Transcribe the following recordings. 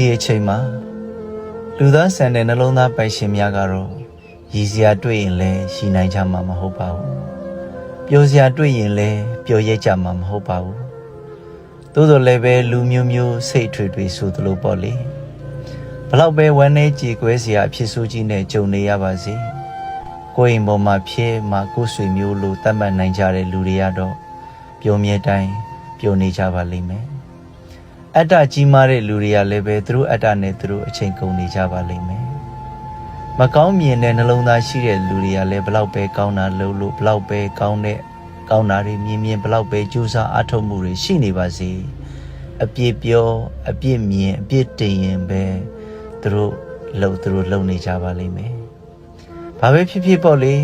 ဒီအချိန်မှာလူသားဆန်တဲ့နှလုံးသားပိုင်ရှင်များကတော့ရည်စရာတွေ့ရင်လည်းရှိနိုင်ကြမှာမဟုတ်ပါဘူးပျော်စရာတွေ့ရင်လည်းပျော်ရဲကြမှာမဟုတ်ပါဘူးသို့တော်လည်းပဲလူမျိုးမျိုးစိတ်ထွေထွေဆိုသလိုပေါ့လေဘလောက်ပဲဝမ်းနေကြေကွဲစရာအဖြစ်ဆိုးကြီးနဲ့ကြုံနေရပါစေကိုယ်အိမ်ပေါ်မှာဖြစ်မှာကိုယ်ဆွေမျိုးလိုတတ်မှတ်နိုင်ကြတဲ့လူတွေကတော့ပျော်မြဲတိုင်းပျော်နေကြပါလိမ့်မယ် အတ္တကြီးမားတဲ့လူတွေကလည်းပဲသူတို့အတ္တနဲ့သူတို့အချိန်ကုန်နေကြပါလိမ့်မယ်။မကောင်းမြင်တဲ့နှလုံးသားရှိတဲ့လူတွေကလည်းဘလောက်ပဲကောင်းတာလုပ်လို့ဘလောက်ပဲကောင်းတဲ့ကောင်းတာတွေမြင်မြင်ဘလောက်ပဲကြိုးစားအားထုတ်မှုတွေရှိနေပါစေ။အပြစ်ပြောအပြစ်မြင်အပြစ်တင်ရင်ပဲသူတို့လှုပ်သူတို့လှုပ်နေကြပါလိမ့်မယ်။ဘာပဲဖြစ်ဖြစ်ပေါ့လေ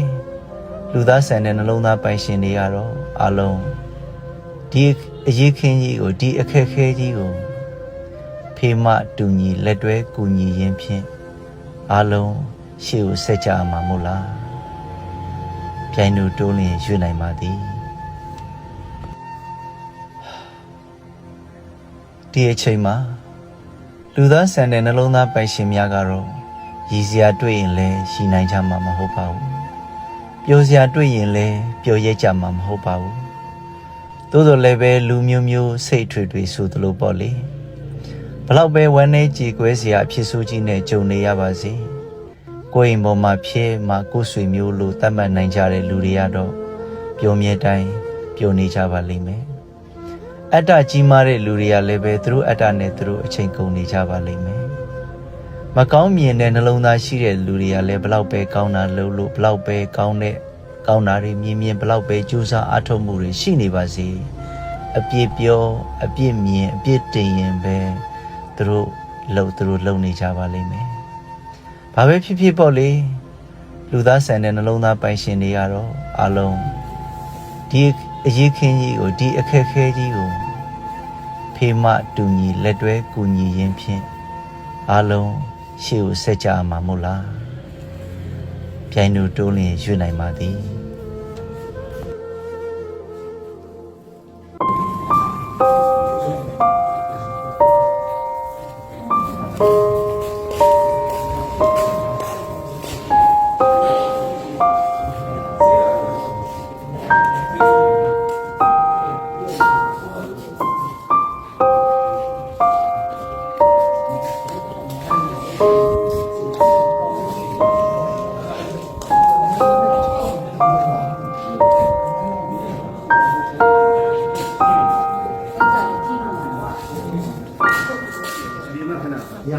လူသားဆန်တဲ့နှလုံးသားပိုင်ရှင်တွေကတော့အလုံးဒီအရေးခင်းကြီးကိုဒီအခက်ခဲကြီးကို ဖေမတူညီလက်တွဲကူညီရင်းဖြင့်အလုံးရှေ့ကိုဆက်ကြမှာမို့လားပြိုင်တို့တိုးလျင်ရွေ့နိုင်ပါသည်ဒီအချိန်မှာလူသားဆန်တဲ့နှလုံးသားပိုင်ရှင်များကတော့ရည်စရာတွေ့ရင်လည်းရှိနိုင်ကြမှာမဟုတ်ပါဘူးပျော်စရာတွေ့ရင်လည်းပျော်ရဲကြမှာမဟုတ်ပါဘူးသို့တော်လည်းပဲလူမျိုးမျိုးစိတ်ထွေထွေဆိုသလိုပေါ့လေ ဘလောက်ပဲဝမ်းနေကြေကွဲစရာအဖြစ်ဆိုးကြီးနဲ့ကြုံနေရပါစေကိုယ်အိမ်ပေါ်မှာဖြစ်မှာကိုယ်ဆွေမျိုးလိုတတ်မှတ်နိုင်ကြတဲ့လူတွေကတော့ပျော်မြဲတိုင်းပျော်နေကြပါလိမ့်မယ်အတ္တကြီးမားတဲ့လူတွေကလည်းပဲသူတို့အတ္တနဲ့သူတို့အချိန်ကုန်နေကြပါလိမ့်မယ်မကောင်းမြင်တဲ့နှလုံးသားရှိတဲ့လူတွေကလည်းဘလောက်ပဲကောင်းတာလုပ်လို့ဘလောက်ပဲကောင်းတဲ့ကောင်းတာတွေမြင်မြင်ဘလောက်ပဲကြိုးစားအားထုတ်မှုတွေရှိနေပါစေအပြစ်ပြောအပြစ်မြင်အပြစ်တင်ရင်ပဲ သူတို့လှုပ်သူတို့လှုပ်နေကြပါလိမ့်မယ်ဘာပဲဖြစ်ဖြစ်ပေါ့လေလူသားဆန်တဲ့နှလုံးသားပိုင်ရှင်တွေကတော့အလုံးဒီအရေးခင်းကြီးကိုဒီအခက်ခဲကြီးကိုဖေမတူညီလက်တွဲကူညီရင်းဖြင့်အလုံးရှေ့ကိုဆက်ကြမှာမို့လားပြိုင်တို့တိုးလျင်ရွေ့နိုင်ပါသည် က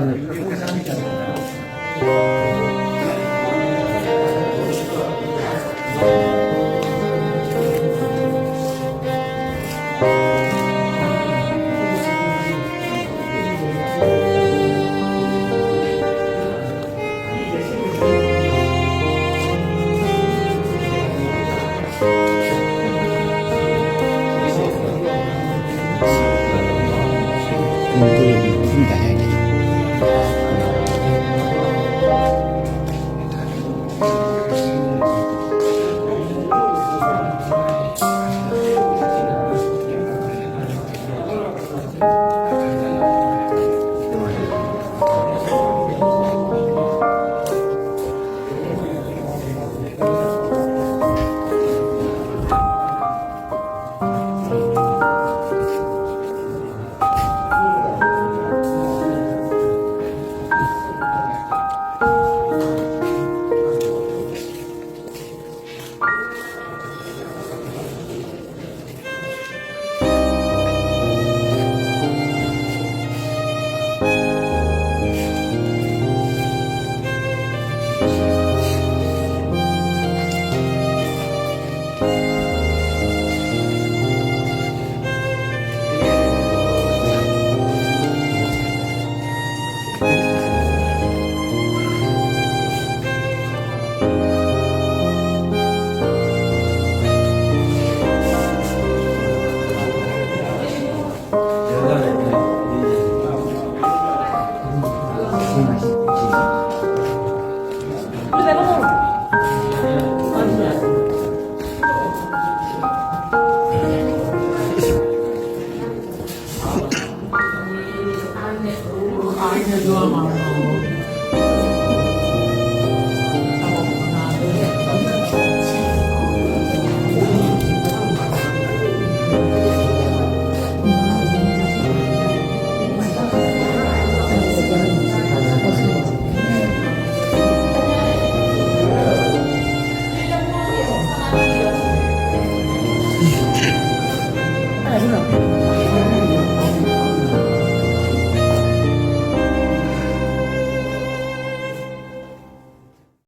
အဲ့ဒါ